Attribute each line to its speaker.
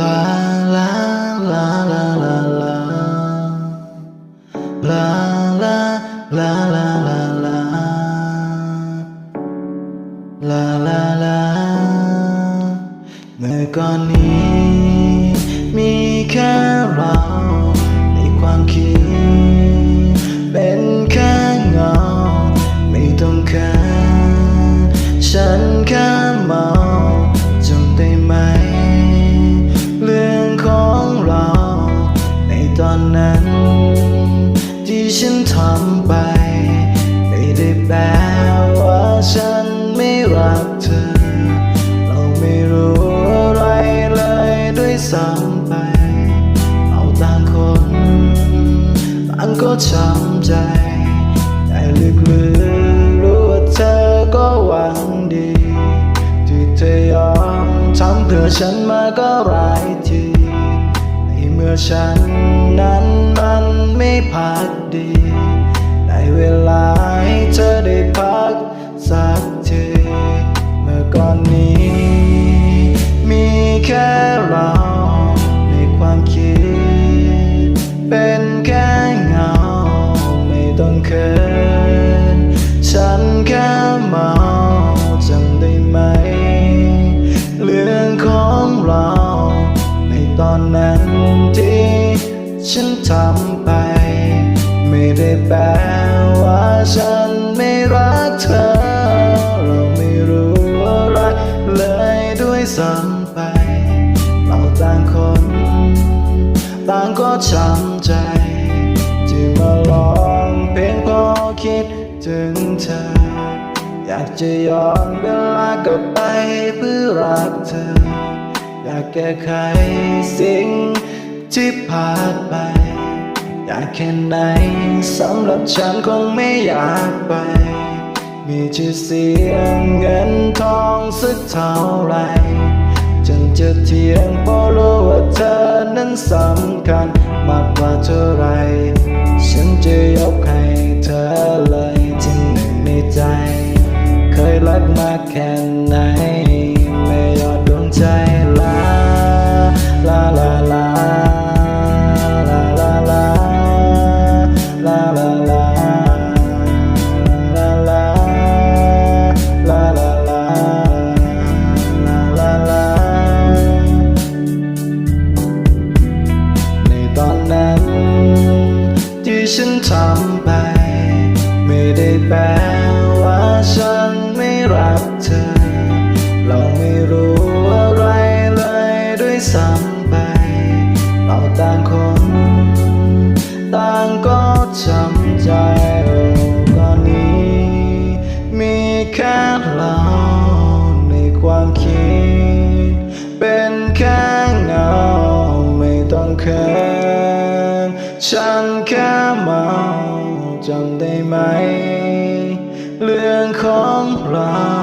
Speaker 1: ลาลาลาลาลาลาลาลาลาลาลาลาลาลาลาเมื่อก่อนนี้ มีแค่เราในความคิด เป็นแค่เงา ไม่ต้องแค่ฉันแค่ ใจ แต่ลึกๆรู้ว่าเธอก็หวังดี ที่เธอยอมทำเพื่อฉันมาก็หลายทีในเมื่อฉันนั้นมันไม่พักดีได้เวลาให้เธอได้พักสักทีเมื่อก่อนนี้ มีแค่เราในความคิด เป็นแค่ ฉันทำไป ไม่ได้แปลว่าฉันไม่รักเธอ เราไม่รู้อะไรเลยด้วยซ้ำไป เราต่างคน ต่างก็ช้ำใจ ที่มาลองเพียงเพอคิดถึงเธอ อยากจะย้อนเวลากลับไปเพื่อรักเธอ อยากแก้ไขสิ่ง ที่ผ่านไปอยากแค่ไหนสำหรับฉันคงไม่อยากไป มีชื่อเสียงเงินทองสักเท่าไรจนจะเทียงเพราะรู้ว่าเธอนั้นสำคัญ มากกว่าเท่าไร ฉันจะยกให้ ฉันทำไป ไม่ได้แปลว่าฉันไม่รักเธอ เราไม่รู้อะไรเลยด้วยซ้ำไป เราต่างคน ต่างก็จำใจก่อนนี้ มีแค่เราในความคิด เป็นแค่เงาไม่ต้องเคิน ฉันแค่เมาจำได้ไหม เรื่องของเรา